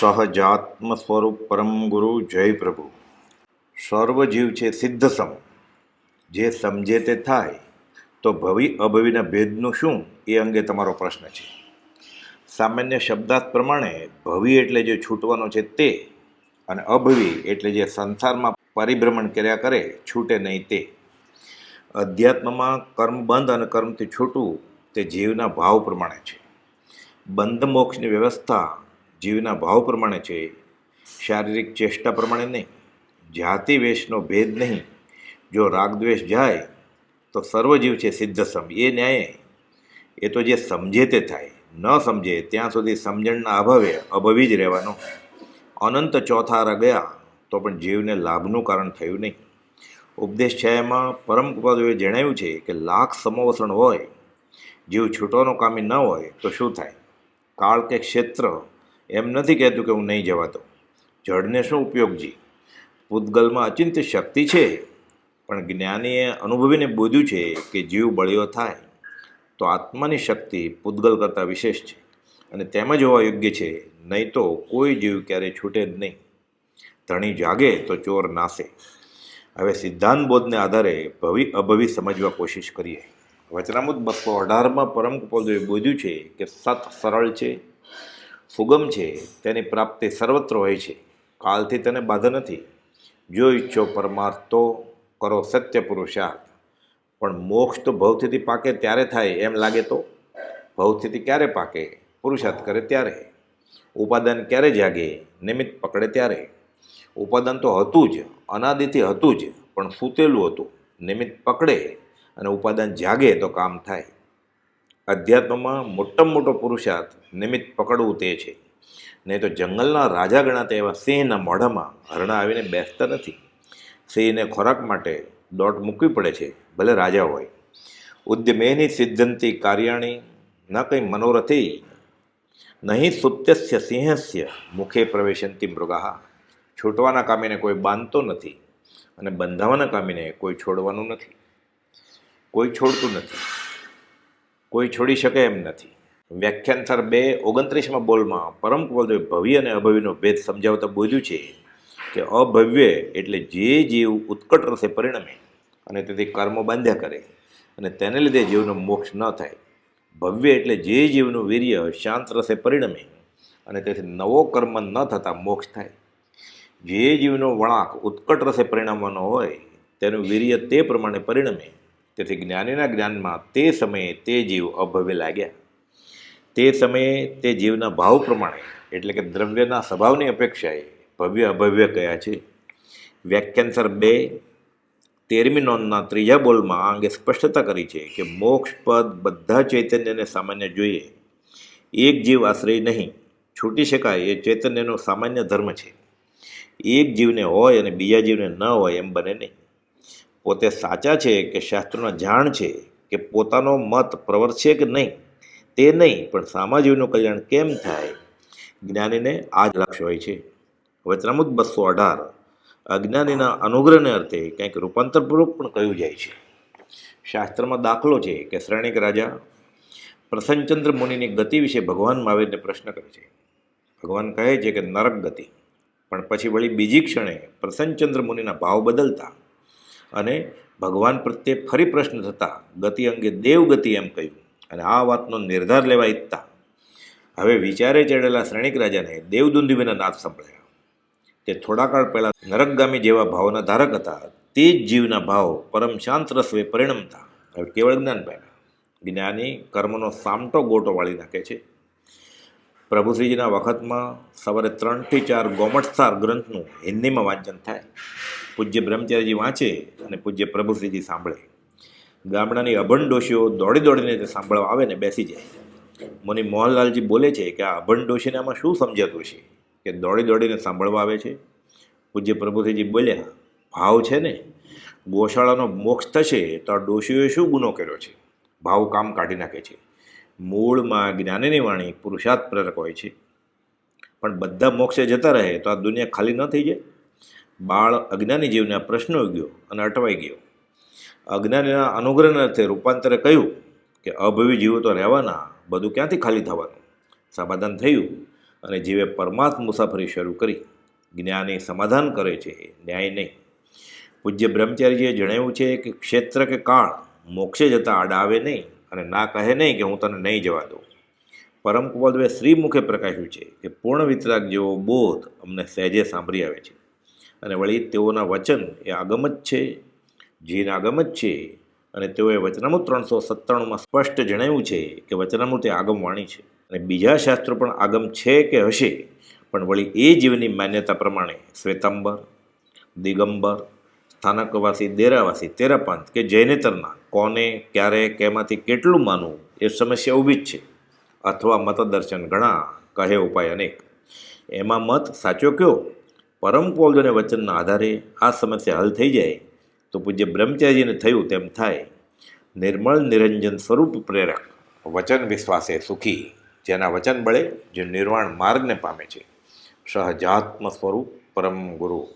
સહજાત્મ સ્વરૂપ પરમ ગુરુ જય પ્રભુ. સર્વ જીવ છે સિદ્ધ સમ. જે સમજે તે થાય. તો ભવિ અભવિના ભેદનું શું? એ અંગે તમારો પ્રશ્ન છે. સામાન્ય શબ્દાર્થ પ્રમાણે ભવિ એટલે જે છૂટવાનો છે તે અને અભવિ એટલે જે સંસારમાં પરિભ્રમણ કર્યા કરે છૂટે નહીં તે. અધ્યાત્મમાં કર્મ બંધ અને કર્મથી છૂટવું તે જીવના ભાવ પ્રમાણે છે. બંધ મોક્ષની વ્યવસ્થા જીવના ભાવ પ્રમાણે છે, શારીરિક ચેષ્ટા પ્રમાણે નહીં, જાતિ વેશનો ભેદ નહીં. જો રાગદ્વેષ જાય, તો સર્વજીવ છે સિદ્ધ સમ. એ ન્યાય એ તો જે સમજે તે થાય. ન સમજે, ત્યાં સુધી સમજણના અભાવે અભવી જ રહેવાનો. અનંત ચોથા ગયા, તો પણ જીવને લાભનું કારણ થયું નહીં. ઉપદેશ છાયામાં પરમ કૃપાદેવે જણાવ્યું છે કે લાખ સમવસણ હોય, જીવ છૂટવાનો કામી ન હોય, તો શું થાય? કાળ કે ક્ષેત્ર એમ નથી કહેતું કે હું નહીં જવાતો. જળને શું ઉપયોગજી? પૂતગલમાં અચિંત્ય શક્તિ છે, પણ જ્ઞાનીએ અનુભવીને બોધ્યું છે કે જીવ બળ્યો થાય, તો આત્માની શક્તિ પૂતગલ કરતાં વિશેષ છે અને તેમ જ હોવા યોગ્ય છે, નહીં તો કોઈ જીવ ક્યારેય છૂટે જ નહીં. ધણી જાગે તો ચોર નાશે હવે સિદ્ધાંત બોધને આધારે ભવિ અભવિ સમજવા કોશિશ કરીએ. વચનામૃત બસો અઢારમાં પરમ કૃપાદેવે બોધ્યું છે કે સત સરળ છે સુગમ છે, તેની પ્રાપ્તિ સર્વત્ર હોય છે. કાલથી તેને બાધા નથી. જો ઈચ્છો પરમાર્થ તો કરો સત્ય પુરુષાર્થ પણ મોક્ષ તો ભવથી પાકે ત્યારે થાય, એમ લાગે તો? ભવથી ક્યારે પાકે? પુરુષાર્થ કરે ત્યારે. ઉપાદાન ક્યારે જાગે? નિમિત્ત પકડે ત્યારે. ઉપાદાન તો હતું જ, અનાદિથી હતું જ, પણ સૂતેલું હતું. નિમિત્ત પકડે અને ઉપાદાન જાગે તો કામ થાય. અધ્યાત્મમાં મોટામાં મોટો પુરુષાર્થ નિમિત્ત પકડવું તે છે. નહીં તો જંગલના રાજા ગણાતા એવા સિંહના મોઢામાં હરણા આવીને બેસતા નથી. સિંહને ખોરાક માટે દોટ મૂકવી પડે છે, ભલે રાજા હોય. ઉદ્યમેની સિદ્ધંતિ કાર્યાણી ન કંઈ મનોરથી નહીં સુપ્તસ્ય સિંહસ્ય મુખે પ્રવેશંતી મૃગાહા. છૂટવાના કામીને કોઈ બાંધતો નથી અને બંધાવાના કામીને કોઈ છોડવાનું નથી. કોઈ છોડતું નથી. કોઈ છોડી શકે એમ નથી. વ્યાખ્યાનસર બે ઓગણત્રીસમાં બોલમાં પરમ કુલદેવ ભવ્ય અને અભવ્યનો ભેદ સમજાવતા બોલ્યું છે કે અભવ્ય એટલે જે જીવ ઉત્કટ રસે પરિણમે અને તેથી કર્મો બાંધ્યા કરે અને તેને લીધે જીવનો મોક્ષ ન થાય. ભવ્ય એટલે જે જીવનું વીર્ય શાંત રસે પરિણમે અને તેથી નવો કર્મ ન થતાં મોક્ષ થાય. જે જીવનો વળાંક ઉત્કટ રસે પરિણમવાનો હોય તેનું વીર્ય તે પ્રમાણે પરિણમે તેથી જ્ઞાનીના જ્ઞાનમાં તે સમયે તે જીવ અભવ્ય લાગ્યા. તે સમયે તે જીવના ભાવ પ્રમાણે, એટલે કે દ્રવ્યના સ્વભાવની અપેક્ષાએ ભવ્ય અભવ્ય કયા છે? વ્યાખ્યાનસર બે તેરમી નોંધના ત્રીજા બોલમાં આ અંગે સ્પષ્ટતા કરી છે કે મોક્ષ પદ બધા ચૈતન્યને સામાન્ય જોઈએ. એક જીવ આશ્રય નહીં, છૂટી શકાય એ ચૈતન્યનો સામાન્ય ધર્મ છે. એક જીવને હોય અને બીજા જીવને ન હોય એમ બને નહીં. પોતે સાચા છે કે શાસ્ત્રોના જાણ છે કે પોતાનો મત પ્રવર્તશે કે નહીં, તે નહીં, પણ સામાજીવનું કલ્યાણ કેમ થાય? જ્ઞાનીને આ જ લક્ષ્ય હોય છે. હવે વચનામૃત બસો અઢાર, અજ્ઞાનીના અનુગ્રહને અર્થે કંઈક રૂપાંતરપૂર્વક પણ કહ્યું જાય છે. શાસ્ત્રમાં દાખલો છે કે શ્રેણિક રાજા પ્રસન્નચંદ્ર મુનિની ગતિ વિશે ભગવાન મહાવીરને પ્રશ્ન કરે છે. ભગવાન કહે છે કે નરક ગતિ, પણ પછી વળી બીજી ક્ષણે પ્રસન્નચંદ્ર મુનિના ભાવ બદલતા અને ભગવાન પ્રત્યે ફરી પ્રશ્ન થતા, ગતિ અંગે દેવગતિ એમ કહ્યું. અને આ વાતનો નિર્ધાર લેવા ઈચ્છતા. હવે વિચારે ચડેલા શ્રેણિક રાજાને દેવદુંદીબીના નાદ સંભળાયા. તે થોડા કાળ પહેલાં નરકગામી જેવા ભાવના ધારક હતા. તે જ જીવના ભાવ પરમ શાંત રસવે પરિણમતા હવે કેવળ જ્ઞાન પામ્યા જ્ઞાની કર્મનો સામટો ગોટો વાળી નાખે છે. પ્રભુશ્રીજીના વખતમાં સવારે ત્રણથી ચાર ગોમટસાર ગ્રંથનું હિન્દીમાં વાંચન થાય. પૂજ્ય બ્રહ્મચારીજી વાંચે અને પૂજ્ય પ્રભુશ્રીજી સાંભળે. ગામડાની અભણ ડોશીઓ દોડી દોડીને તે સાંભળવા આવે ને બેસી જાય. મને મોહનલાલજી બોલે છે કે આ અભણ આમાં શું સમજાતું છે કે દોડી દોડીને સાંભળવા આવે છે? પૂજ્ય પ્રભુશ્રીજી બોલ્યા ભાવ છે ને? ગોશાળાનો મોક્ષ થશે તો આ ડોશીઓએ શું ગુનો કર્યો છે? ભાવ કામ કાઢી નાખે છે. મૂળમાં જ્ઞાનીની વાણી પુરુષાર્થ પ્રેરક હોય છે. પણ બધા મોક્ષે જતા રહે તો આ દુનિયા ખાલી ન થઈ જાય. બાળ અજ્ઞાની જીવને આ પ્રશ્ન ગયો અને અટવાઈ ગયો. અજ્ઞાનીના અનુગ્રહના અર્થે રૂપાંતરે કહ્યું કે અભવી જીવો તો રહેવાના, બધું ક્યાંથી ખાલી થવાનું? સમાધાન થયું અને જીવે પરમાર્થ મુસાફરી શરૂ કરી. જ્ઞાની સમાધાન કરે છે, ન્યાય નહીં. પૂજ્ય બ્રહ્મચારીજીએ જણાવ્યું છે કે ક્ષેત્ર કે કાળ, મોક્ષે જતાં આડાવે નહીં અને ના કહે નહીં કે હું તને નહીં જવા દઉં. પરમ કુવલદેવે શ્રીમુખે પ્રકાશ્યું છે કે પૂર્ણ વિતરાગ જેવો બોધ અમને સહેજે સાંભળી આવે છે. અને વળી તેઓના વચન એ આગમ જ છે. જીન આગમ જ છે અને તેઓએ વચનામૃત ત્રણસો સત્તાણુંમાં સ્પષ્ટ જણાવ્યું છે કે વચનામૃત એ આગમવાણી છે. અને બીજા શાસ્ત્રો પણ આગમ છે કે હશે. પણ વળી એ જીવની માન્યતા પ્રમાણે શ્વેતાંબર, દિગંબર, સ્થાનકવાસી, દેરાવાસી તેરાપંથ કે જૈનેતરના કોને, ક્યારે, કેમાંથી કેટલું માનવું એ સમસ્યા ઊભી જ છે. અથવા મતદર્શન ઘણા કહે ઉપાય અનેક. એમાં મત સાચો કયો? પરમ અને વચનના આધારે આ સમસ્યા હલ થઈ જાય, તો પૂજ્ય બ્રહ્મચારીજીને થયું તેમ થાય. નિર્મળ નિરંજન સ્વરૂપ પ્રેરક, વચન વિશ્વાસે સુખી. જેના વચન બળે જે નિર્વાણ માર્ગને પામે છે. સહજાત્મ સ્વરૂપ પરમ ગુરુ.